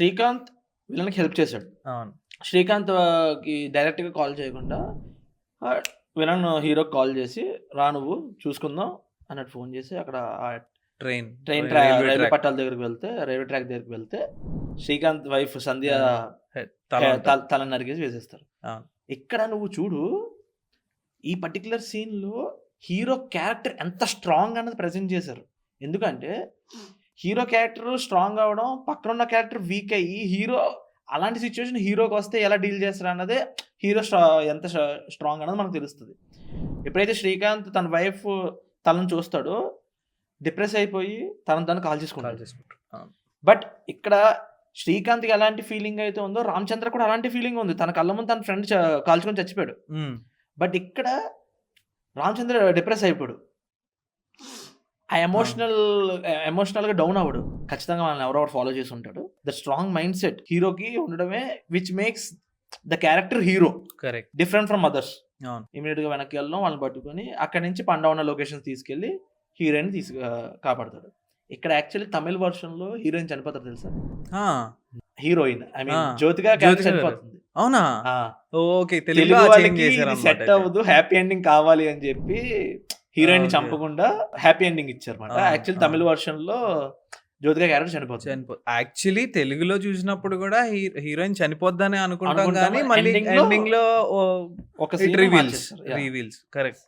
శ్రీకాంత్ వీళ్ళకి హెల్ప్ చేశాడు. అవును. శ్రీకాంత్కి డైరెక్ట్గా కాల్ చేయకుండా విలన్ హీరోకి కాల్ చేసి రా నువ్వు చూసుకుందాం అన్నట్టు ఫోన్ చేసి అక్కడ ట్రైన్. ట్రైన్ రైల్వే పట్టాల దగ్గరికి వెళ్తే రైల్వే ట్రాక్ దగ్గరికి వెళ్తే శ్రీకాంత్ వైఫ్ సంధ్య తల- నరికేసి వేసేస్తారు. ఇక్కడ నువ్వు చూడు ఈ పర్టికులర్ సీన్లో హీరో క్యారెక్టర్ ఎంత స్ట్రాంగ్ అన్నది ప్రజెంట్ చేశారు. ఎందుకంటే హీరో క్యారెక్టర్ స్ట్రాంగ్ అవడం పక్కన ఉన్న క్యారెక్టర్ వీక్ అయ్యి హీరో అలాంటి సిచ్యువేషన్ హీరోకి వస్తే ఎలా డీల్ చేస్తారు అన్నదే హీరో ఎంత స్ట్రాంగ్ అన్నది మనకు తెలుస్తుంది. ఎప్పుడైతే శ్రీకాంత్ తన వైఫ్ తనను చూస్తాడో డిప్రెస్ అయిపోయి తనను తను కాల్ చేసుకుంటాడు. బట్ ఇక్కడ శ్రీకాంత్కి ఎలాంటి ఫీలింగ్ అయితే ఉందో రామచంద్ర కూడా అలాంటి ఫీలింగ్ ఉంది. తన కళ్ళ ముందు తన ఫ్రెండ్ కాల్చుకొని చచ్చిపోయాడు. బట్ ఇక్కడ రామచంద్ర డిప్రెస్ అయిపోయాడు ఆ ఎమోషనల్ ఎమోషనల్గా డౌన్ అవ్వడు. ఖచ్చితంగా వాళ్ళని ఎవరో ఫాలో చేసి ఉంటాడు. ద స్ట్రాంగ్ మైండ్ సెట్ హీరోకి ఉండడమే which makes the character hero correct different from others ఇమీడియట్గా వెనక్కి వెళ్ళడం వాళ్ళని పట్టుకొని అక్కడి నుంచి పండా ఉన్న లొకేషన్ తీసుకెళ్ళి హీరోయిన్ తీసు కాపాడతాడు. ఇక్కడ యాక్చువల్లీ తమిళ వర్షన్లో హీరోయిన్ చనిపోతారు తెలుసా? Heroine I mean జ్యోతిగా character. చనిపోతుంది. అవునా? ఓకే. తెలుగు సెట్ అవ్వదు హ్యాపీ ఎండింగ్ కావాలి అని చెప్పి హీరోయిన్. చంపకుండా హ్యాపీ ఎండింగ్ ఇచ్చారు అనమాట యాక్చువల్. తమిళ వర్షన్లో జ్యోతిగా క్యారెక్టర్ చనిపోతుంది. చనిపో యాక్చువల్లీ తెలుగులో చూసినప్పుడు కూడా హీరోయిన్ చనిపోద్దని అనుకుంటాం అనుకుంటాం, కానీ మళ్ళీ ఎండింగ్లో ఒక రివీల్స్. Reveals correct